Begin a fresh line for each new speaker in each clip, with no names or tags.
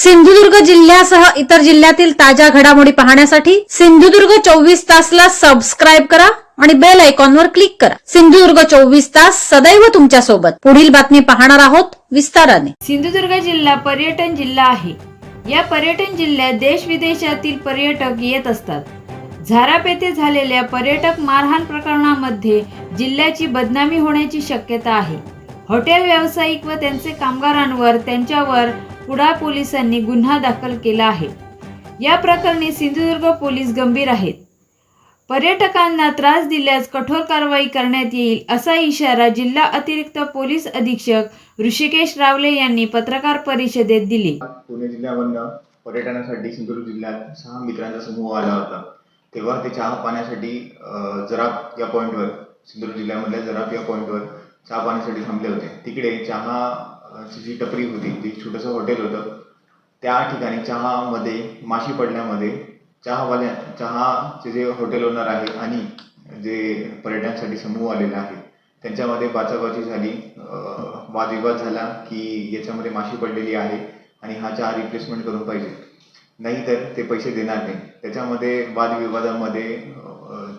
सिंधुदुर्ग जिल्ह्यासह इतर जिल्ह्यातील ताज्या घडामोडी पाहण्यासाठी सिंधुदुर्ग चोवीस तासला सबस्क्राईब करा आणि बेल आयकॉनवर क्लिक करा. सिंधुदुर्ग चोवीस तास सदैव तुमच्यासोबत पुढील बातमी पाहणार आहोत विस्ताराने.
सिंधुदुर्ग जिल्हा पर्यटन जिल्हा आहे. या पर्यटन जिल्ह्यात देश विदेशातील पर्यटक येत असतात. झाराप येथे झालेल्या पर्यटक मारहाण प्रकरणामध्ये जिल्ह्याची बदनामी होण्याची शक्यता आहे. हॉटेल व्यावसायिक व त्यांचे कामगारांवर त्यांच्यावर कुडाळ पोलिसांनी गुन्हा दाखल केला आहे. या प्रकरणी सिंधुदुर्ग पोलीस गंभीर आहेत. पर्यटकांना त्रास दिल्यास कठोर कारवाई करण्यात येईल असा इशारा जिल्हा अतिरिक्त पोलीस अधीक्षक ऋषिकेश रावले यांनी पत्रकार परिषदेत दिली.
पुणे जिल्ह्यामधनं पर्यटनासाठी सिंधुदुर्ग जिल्ह्यात सहा मित्रांचा समूह आला होता. तेव्हा ते चहा पाण्यासाठी अं, जराप या पॉईंटवर सिंधुदुर्ग जिल्ह्यामधल्या जराप या पॉईंटवर चहा पाण्यासाठी थांबले होते. तिकडे चहा जी टपरी होती ती छोटंसं हॉटेल होतं त्या ठिकाणी चहामध्ये माशी पडल्यामध्ये चहावाल्या चहाचे जे हॉटेल ओनर आहे आणि जे पर्यटनासाठी समूह आलेला आहे त्यांच्यामध्ये बाचाबाची झाली वादविवाद झाला की याच्यामध्ये माशी पडलेली आहे आणि हा चहा रिप्लेसमेंट करून पाहिजे. नाहीतर ते पैसे देणार नाही. त्याच्यामध्ये वादविवादामध्ये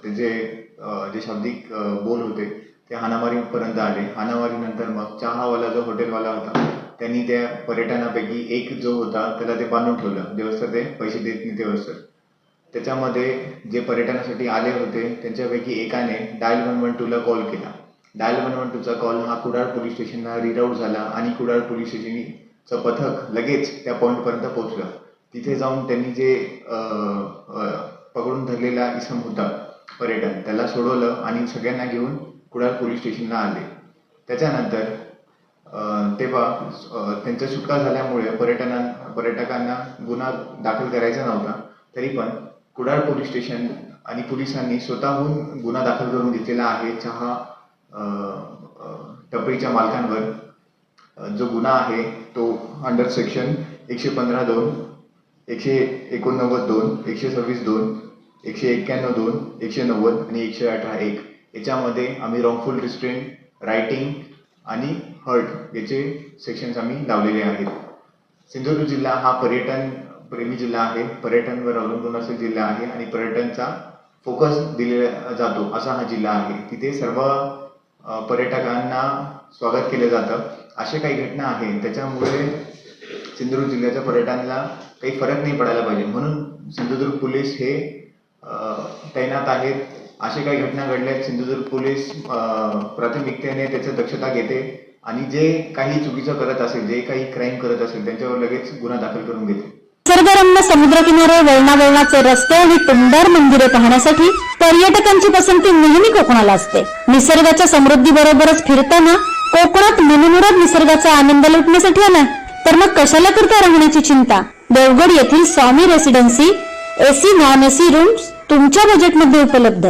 ते जे जे शाब्दिक बोल होते ते हानामारीपर्यंत आले. हाणामारीनंतर मग चहावाला जो हॉटेलवाला होता त्यांनी त्या पर्यटनापैकी एक जो होता त्याला ते बांधून ठेवलं. देवस्थर ते पैसे देत नाही देवस्थर त्याच्यामध्ये जे पर्यटनासाठी आले होते त्यांच्यापैकी एकाने डायल वन वन टूला कॉल केला. डायल वन वन टूचा कॉल हा कुडाळ पोलीस स्टेशनला रिराऊट झाला आणि कुडाळ पोलीस स्टेशनचं पथक लगेच त्या पॉईंटपर्यंत पोहोचलं. तिथे जाऊन त्यांनी जे पकडून धरलेला इसम होता पर्यटन त्याला सोडवलं आणि सगळ्यांना घेऊन कुडाळ पोलीस स्टेशनला आले. त्याच्यानंतर तेव्हा त्यांचा त्यांच्या सुटका झाल्यामुळे पर्यटना पर्यटकांना गुन्हा दाखल करायचा नव्हता. तरी पण कुडाळ पोलीस स्टेशन आणि पोलिसांनी स्वतःहून गुन्हा दाखल करून घेतलेला आहे चहा टपरीच्या मालकांवर. जो गुन्हा आहे तो अंडर सेक्शन एकशे पंधरा दोन एकशे एकोणनव्वद दोन एकशे सव्वीस दोन एकशे एक्क्याण्णव दोन एकशे नव्वद आणि एकशे अठरा एक. याच्यामध्ये आम्ही रॉंगफुल रिस्ट्रेंट रायटिंग आणि हर्ट याचे सेक्शन्स आम्ही लावलेले आहेत. सिंधुदुर्ग जिल्हा हा पर्यटन प्रेमी जिल्हा आहे. पर्यटनवर अवलंबून असा जिल्हा आहे आणि पर्यटनचा फोकस दिलेला जातो असा हा जिल्हा आहे. तिथे सर्व पर्यटकांना स्वागत केलं जातं. अशा काही घटना आहेत. त्याच्यामुळे सिंधुदुर्ग जिल्ह्याच्या पर्यटनाला काही फरक नाही पडायला पाहिजे. म्हणून सिंधुदुर्ग पोलीस हे तैनात आहेत. अशा काही घटना घडल्यात सिंधुदुर्ग पोलीस प्राथमिकतेने त्याचं दक्षता घेते आणि जे काही चुकीचं करत असेल जे काही क्राईम करत असेल त्यांच्यावर लगेच गुन्हा दाखल करून घेते.
निसर्गरम्य समुद्रकिनारे वळणावळणाचे रस्ते आणि टुमदार मंदिरे पाहण्यासाठी पर्यटकांची पसंती नेहमी कोकणाला असते. निसर्गाच्या समृद्धी बरोबरच फिरताना कोकणात मनमुराद निसर्गाचा आनंद लुटण्यासाठी आला तर मग कशाला करता राहण्याची चिंता? देवगड येथील Swami residency AC non AC rooms तुमच्या बजेटमध्ये उपलब्ध.